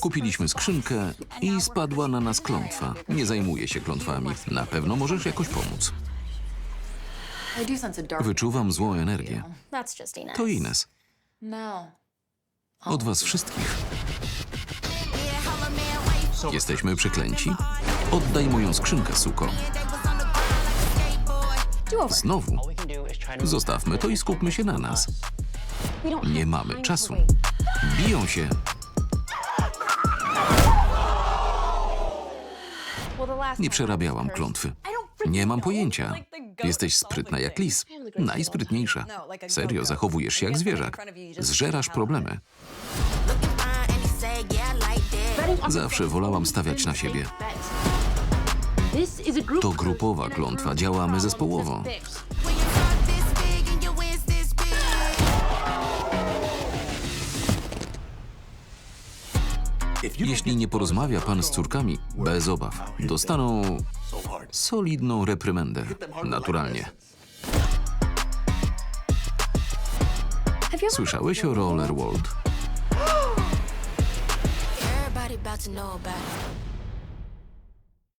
Kupiliśmy skrzynkę i spadła na nas klątwa. Nie zajmuję się klątwami. Na pewno możesz jakoś pomóc. Wyczuwam złą energię. To Ines. No. Od was wszystkich. Jesteśmy przeklęci? Oddaj moją skrzynkę, suko. Znowu. Zostawmy to i skupmy się na nas. Nie mamy czasu. Biją się. Nie przerabiałam klątwy. Nie mam pojęcia. Jesteś sprytna jak lis. Najsprytniejsza. Serio, zachowujesz się jak zwierzak. Zżerasz problemy. Zawsze wolałam stawiać na siebie. To grupowa klątwa, działamy zespołowo. Jeśli nie porozmawia pan z córkami, bez obaw, dostaną solidną reprymendę. Naturalnie. Słyszałeś o Roller World? About to know about it.